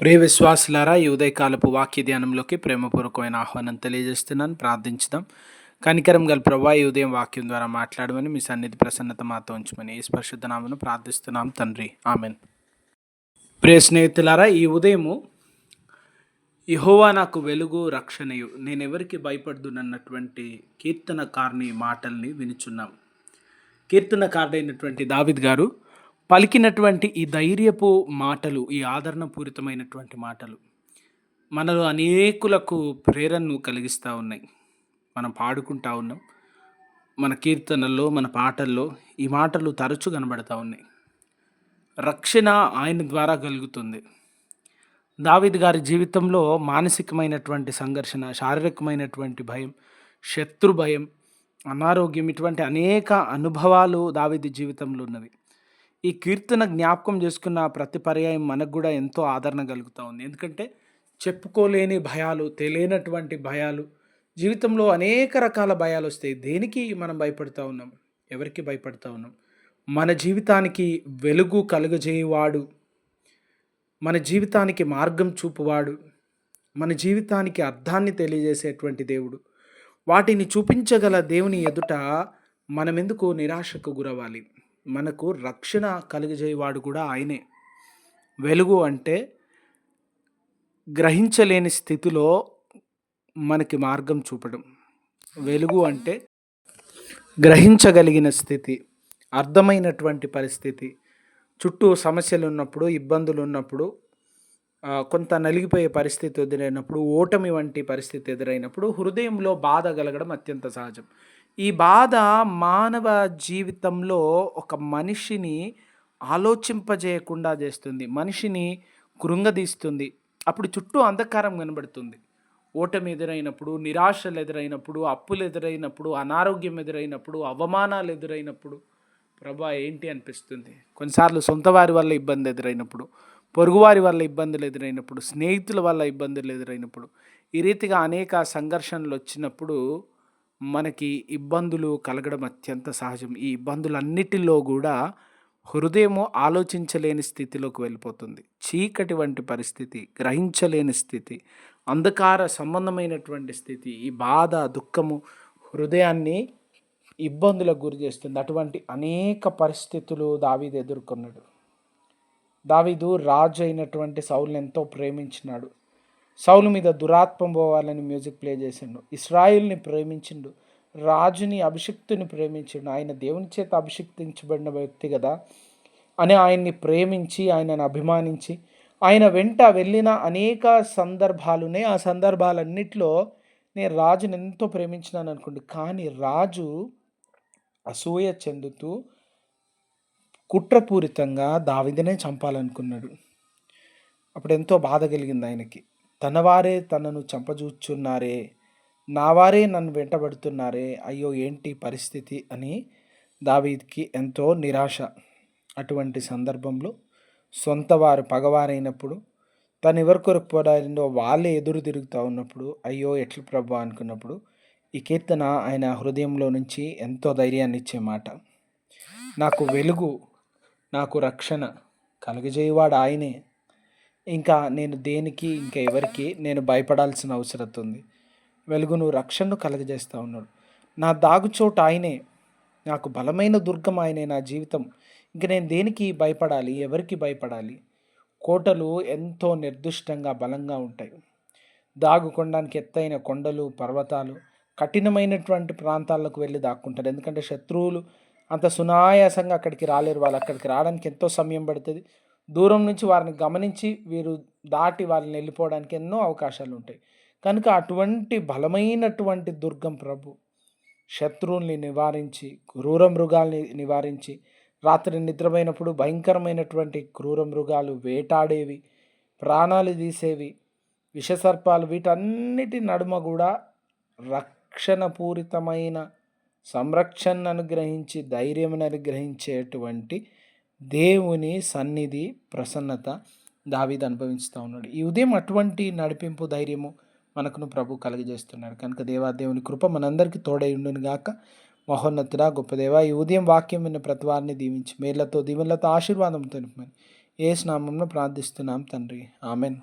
ప్రియ విశ్వాసులారా ఈ ఉదయకాలపు వాక్య ధ్యానంలోకి ప్రేమపూర్వకమైన ఆహ్వానం తెలియజేస్తున్నాను. ప్రార్థించుదాం. కనికరం గల ప్రభా ఈ ఉదయం వాక్యం ద్వారా మాట్లాడమని మీ సన్నిధి ప్రసన్నత మాతో ఉంచమని ఈ స్పర్శుద్ధనామను ప్రార్థిస్తున్నాం తండ్రి. ఆమెన్. ప్రియ స్నేహితులారా ఈ ఉదయము యహోవా నాకు వెలుగు రక్షణయు. నేను ఎవరికి భయపడుదునన్నటువంటి కీర్తనకారుని మాటల్ని వినుచున్నాం. కీర్తనకారుడైనటువంటి దావిద్ గారు పలికినటువంటి ఈ ధైర్యపు మాటలు ఈ ఆదరణపూరితమైనటువంటి మాటలు మనలో అనేకులకు ప్రేరణను కలిగిస్తూ ఉన్నాయి. మనం పాడుకుంటా ఉన్నాం. మన కీర్తనల్లో మన పాటల్లో ఈ మాటలు తరచు కనబడతా ఉన్నాయి. రక్షణ ఆయన ద్వారా కలుగుతుంది. దావిద్ గారి జీవితంలో మానసికమైనటువంటి సంఘర్షణ శారీరకమైనటువంటి భయం శత్రు భయం అనారోగ్యం ఇటువంటి అనేక అనుభవాలు దావిది జీవితంలో ఉన్నవి. ఈ కీర్తన జ్ఞాపకం చేసుకున్న ప్రతి పర్యాయం మనకు కూడా ఎంతో ఆదరణ కలుగుతూ ఉంది. ఎందుకంటే చెప్పుకోలేని భయాలు తెలియనటువంటి భయాలు జీవితంలో అనేక రకాల భయాలు వస్తాయి. దేనికి మనం భయపడుతూ ఉన్నాం? ఎవరికి భయపడుతూ ఉన్నాం? మన జీవితానికి వెలుగు కలుగజేయవాడు మన జీవితానికి మార్గం చూపువాడు మన జీవితానికి అర్థాన్ని తెలియజేసేటువంటి దేవుడు. వాటిని చూపించగల దేవుని ఎదుట మనమెందుకు నిరాశకు గురవ్వాలి? మనకు రక్షణ కలిగజేయవాడు కూడా ఆయనే. వెలుగు అంటే గ్రహించలేని స్థితిలో మనకి మార్గం చూపడం. వెలుగు అంటే గ్రహించగలిగిన స్థితి అర్థమైనటువంటి పరిస్థితి. చుట్టూ సమస్యలు ఉన్నప్పుడు ఇబ్బందులు ఉన్నప్పుడు కొంత నలిగిపోయే పరిస్థితి ఎదురైనప్పుడు ఓటమి వంటి పరిస్థితి ఎదురైనప్పుడు హృదయంలో బాధ కలగడం అత్యంత సహజం. ఈ బాధ మానవ జీవితంలో ఒక మనిషిని ఆలోచింపజేయకుండా చేస్తుంది. మనిషిని కృంగదీస్తుంది. అప్పుడు చుట్టూ అంధకారం కనబడుతుంది. ఓటమి ఎదురైనప్పుడు నిరాశలు ఎదురైనప్పుడు అప్పులు ఎదురైనప్పుడు అనారోగ్యం ఎదురైనప్పుడు అవమానాలు ఎదురైనప్పుడు ప్రభా ఏంటి అనిపిస్తుంది? కొన్నిసార్లు సొంత వారి వల్ల ఇబ్బంది ఎదురైనప్పుడు పొరుగువారి వల్ల ఇబ్బందులు ఎదురైనప్పుడు స్నేహితుల వల్ల ఇబ్బందులు ఎదురైనప్పుడు ఈ రీతిగా అనేక సంఘర్షణలు వచ్చినప్పుడు మనకి ఇబ్బందులు కలగడం అత్యంత సహజం. ఈ ఇబ్బందులన్నిటిలో కూడా హృదయము ఆలోచించలేని స్థితిలోకి వెళ్ళిపోతుంది. చీకటి వంటి పరిస్థితి గ్రహించలేని స్థితి అంధకార సంబంధమైనటువంటి స్థితి ఈ బాధ దుఃఖము హృదయాన్ని ఇబ్బందులకు గురి చేస్తుంది. అటువంటి అనేక పరిస్థితులు దావీదు ఎదుర్కొన్నాడు. దావీదు రాజు అయినటువంటి సౌల్ని ఎంతో ప్రేమించినాడు. సౌలు మీద దురాత్మ పోవాలని మ్యూజిక్ ప్లే చేసిండు. ఇస్రాయిల్ని ప్రేమించిండు. రాజుని అభిషిక్తుని ప్రేమించిండు. ఆయన దేవుని చేత అభిషిక్తించబడిన వ్యక్తి కదా అని ఆయన్ని ప్రేమించి ఆయనను అభిమానించి ఆయన వెంట వెళ్ళిన అనేక సందర్భాలునే ఆ సందర్భాలన్నిటిలో నేను రాజుని ఎంతో ప్రేమించినాను అనుకోండి. కానీ రాజు అసూయ చెందుతూ కుట్రపూరితంగా దావిదనే చంపాలనుకున్నాడు. అప్పుడు ఎంతో బాధ కలిగింది ఆయనకి. తనవారే తనను చంపజూచున్నారే నా వారే నన్ను వెంటబడుతున్నారే అయ్యో ఏంటి పరిస్థితి అని దావీద్కి ఎంతో నిరాశ. అటువంటి సందర్భంలో సొంత వారు పగవారైనప్పుడు తను ఎవరి కొరకు పోరాడిందో వాళ్ళే ఎదురు తిరుగుతూ ఉన్నప్పుడు అయ్యో ఎట్లు ప్రభు అనుకున్నప్పుడు ఈ కీర్తన ఆయన హృదయంలో నుంచి ఎంతో ధైర్యాన్ని ఇచ్చే మాట. నాకు వెలుగు నాకు రక్షణ కలుగజేయవాడు ఆయనే. ఇంకా నేను దేనికి ఇంకా ఎవరికి నేను భయపడాల్సిన అవసరం ఉంది వెలుగును రక్షణను కలగజేస్తూ ఉన్నాడు. నా దాగుచోటు ఆయనే. నాకు బలమైన దుర్గం ఆయనే నా జీవితం. ఇంక నేను దేనికి భయపడాలి? ఎవరికి భయపడాలి? కోటలు ఎంతో నిర్దిష్టంగా బలంగా ఉంటాయి. దాగుకొనడానికి ఎత్తైన కొండలు పర్వతాలు కఠినమైనటువంటి ప్రాంతాలకు వెళ్ళి దాక్కుంటారు. ఎందుకంటే శత్రువులు అంత సునాయాసంగా అక్కడికి రాలేరు. వాళ్ళు అక్కడికి రావడానికి ఎంతో సమయం పడుతుంది. దూరం నుంచి వారిని గమనించి వీరు దాటి వారిని వెళ్ళిపోవడానికి ఎన్నో అవకాశాలు ఉంటాయి. కనుక అటువంటి బలమైనటువంటి దుర్గం ప్రభు శత్రువుల్ని నివారించి క్రూర మృగాల్ని నివారించి రాత్రి నిద్రపోయినప్పుడు భయంకరమైనటువంటి క్రూర మృగాలు వేటాడేవి ప్రాణాలు తీసేవి విషసర్పాలు వీటన్నిటి నడుమ కూడా రక్షణపూరితమైన సంరక్షణను అనుగ్రహించి ధైర్యం అనుగ్రహించేటువంటి దేవుని సన్నిధి ప్రసన్నత దావీద్ అనుభవిస్తూ ఉన్నాడు. ఈ ఉదయం అటువంటి నడిపింపు ధైర్యము మనకును ప్రభు కలుగజేస్తున్నాడు. కనుక దేవాదేవుని కృప మనందరికీ తోడై ఉండును గాక. మహోన్నతుడ గొప్పదేవ ఈ ఉదయం వాక్యం విన్న ప్రతి వారిని దీవించి మేళ్ళతో దీవెనలతో ఆశీర్వాదంతో నింపమని. ఏ స్నామంలో ప్రార్థిస్తున్నాం తండ్రి. ఆమెన్.